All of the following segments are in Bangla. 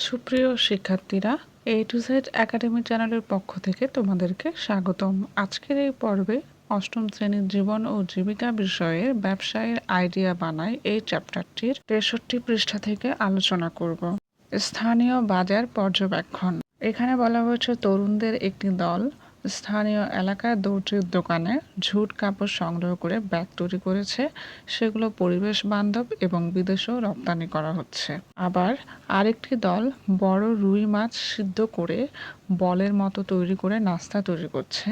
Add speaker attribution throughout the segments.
Speaker 1: সুপ্রিয় শিক্ষার্থীরা এ টু জেড একাডেমি চ্যানেলের পক্ষ থেকে তোমাদেরকে স্বাগতম। আজকের এই পর্বে অষ্টম শ্রেণির জীবন ও জীবিকা বিষয়ে ব্যবসায়ের আইডিয়া বানাই এই চ্যাপ্টারটির তেষট্টি পৃষ্ঠা থেকে আলোচনা করব। স্থানীয় বাজার পর্যবেক্ষণ। এখানে বলা হয়েছে তরুণদের একটি দল স্থানীয় এলাকার দর্জির দোকানে ঝুট কাপড় সংগ্রহ করে ব্যাগ তৈরি করেছে। সেগুলো পরিবেশ বান্ধব এবং বিদেশেও রপ্তানি করা হচ্ছে। আবার আরেকটি দল বড় রুই মাছ সিদ্ধ করে বলের মতো তৈরি করে নাস্তা তৈরি করছে,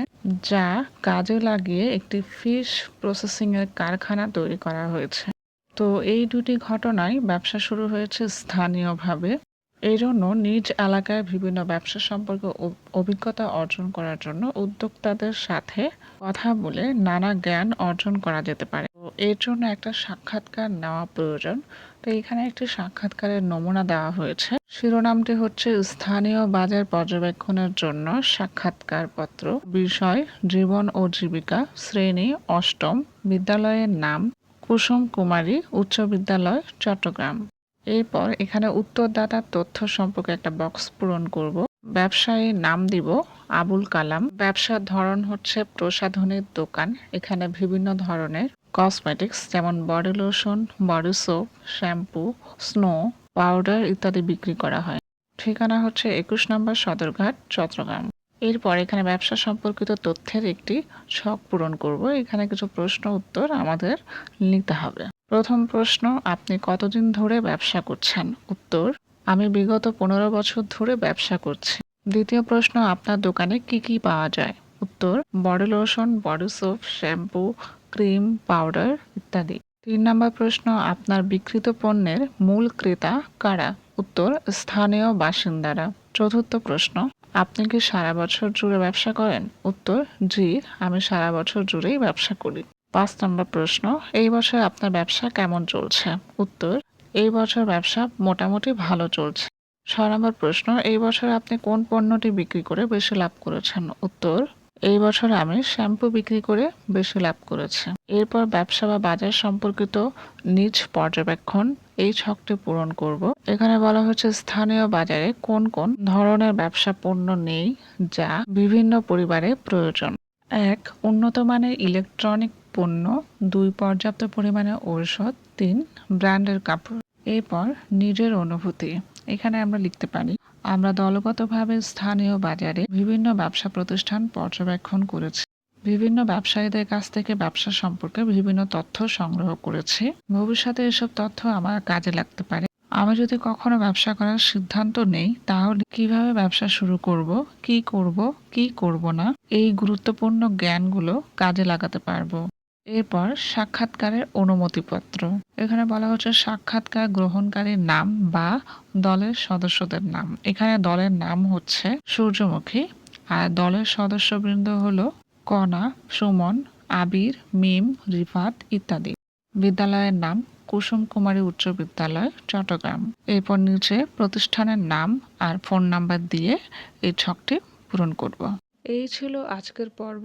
Speaker 1: যা কাজে লাগিয়ে একটি ফিশ প্রসেসিং এর কারখানা তৈরি করা হয়েছে। তো এই দুটি ঘটনায় ব্যবসা শুরু হয়েছে স্থানীয়ভাবে। এই জন্য নিজ এলাকায় বিভিন্ন ব্যবসা সম্পর্কে অভিজ্ঞতা অর্জন করার জন্য উদ্যোক্তাদের সাথে কথা বলে নানা জ্ঞান অর্জন করা যেতে পারে। তো এর জন্য একটা সাক্ষাৎকার নেওয়া প্রয়োজন। তো এখানে একটি সাক্ষাৎকারের নমুনা দেওয়া হয়েছে। শিরোনামটি হচ্ছে, স্থানীয় বাজার পর্যবেক্ষণের জন্য সাক্ষাৎকার পত্র বিষয়, জীবন ও জীবিকা, শ্রেণি, অষ্টম, বিদ্যালয়ের নাম, কুসুম কুমারী, উচ্চ বিদ্যালয়, চট্টগ্রাম। এরপর এখানে উত্তরদাতার তথ্য সম্পর্কে একটা বক্স পূরণ করব। ব্যবসায়ীর নাম দিব, আবুল কালাম। ব্যবসার ধরন হচ্ছে প্রসাধনের দোকান। এখানে বিভিন্ন ধরনের কসমেটিক্স যেমন body lotion body soap shampoo snow powder ইত্যাদি বিক্রি করা হয়। ঠিকানা হচ্ছে একুশ নম্বর সদরঘাট চট্টগ্রাম এরপর এখানে ব্যবসা সম্পর্কিত তথ্যের একটি ছক পূরণ করব। এখানে কিছু প্রশ্ন, উত্তর আমাদের নিতে হবে। প্রথম প্রশ্ন, আপনি কতদিন ধরে ব্যবসা করছেন? উত্তর, আমি বিগত পনেরো বছর ধরে ব্যবসা করছি। দ্বিতীয় প্রশ্ন, আপনার দোকানে কি কি পাওয়া যায়? উত্তর, body lotion, body soap, shampoo, cream, powder ইত্যাদি। তিন নম্বর প্রশ্ন, আপনার বিক্রিত পণ্যের মূল ক্রেতা কারা? উত্তর, স্থানীয় বাসিন্দারা। চতুর্থ প্রশ্ন, আপনি কি সারা বছর জুড়ে ব্যবসা করেন? উত্তর, জি, আমি সারা বছর জুড়েই ব্যবসা করি। পাঁচ নম্বর প্রশ্ন, এই বছর আপনার ব্যবসা কেমন চলছে? উত্তর, এই বছর ব্যবসা মোটামুটি ভালো চলছে। ছয় নম্বর প্রশ্ন, এই বছর আপনি কোন পণ্যটি বিক্রি করে বেশি লাভ করেছেন? উত্তর, এই বছর আমি শ্যাম্পু বিক্রি করে বেশি লাভ করেছি। এরপর ব্যবসা বা বাজার সম্পর্কিত নিজ পর্যবেক্ষণ, এই ছকটি পূরণ করব। এখানে বলা হচ্ছে স্থানীয় বাজারে কোন কোন ধরনের ব্যবসা পণ্য নেই, যা বিভিন্ন পরিবারে প্রয়োজন। এক, উন্নত মানের ইলেকট্রনিক পণ্য, দুই পর্যাপ্ত পরিমাণে ঔষধ, তিন ব্র্যান্ডের কাপড়। এরপর নিজের অনুভূতি। এখানে আমরা লিখতে পারি, আমরা দলগতভাবে স্থানীয় বাজারে বিভিন্ন ব্যবসা প্রতিষ্ঠান পর্যবেক্ষণ করেছি। বিভিন্ন ব্যবসায়ীদের কাছ থেকে ব্যবসা সম্পর্কে বিভিন্ন তথ্য সংগ্রহ করেছি। ভবিষ্যতে এসব তথ্য আমার কাজে লাগতে পারে। আমি যদি কখনো ব্যবসা করার সিদ্ধান্ত নেই, তাহলে কীভাবে ব্যবসা শুরু করব, কি করব কি করব না, এই গুরুত্বপূর্ণ জ্ঞানগুলো কাজে লাগাতে পারব। এরপর সাক্ষাৎকারের অনুমতিপত্র। এখানে বলা হচ্ছে সাক্ষাৎকার গ্রহণকারীর নাম বা দলের সদস্যদের নাম। এখানে দলের নাম হচ্ছে সূর্যমুখী আর দলের সদস্যবৃন্দ হলো কণা, সুমন, আবির, মিম, রিফাত ইত্যাদি। বিদ্যালয়ের নাম কুসুম কুমারী উচ্চ বিদ্যালয়, চট্টগ্রাম। এরপর নিচে প্রতিষ্ঠানের নাম আর ফোন নাম্বার দিয়ে এই ছকটি পূরণ করব। এই ছিল আজকের পর্ব।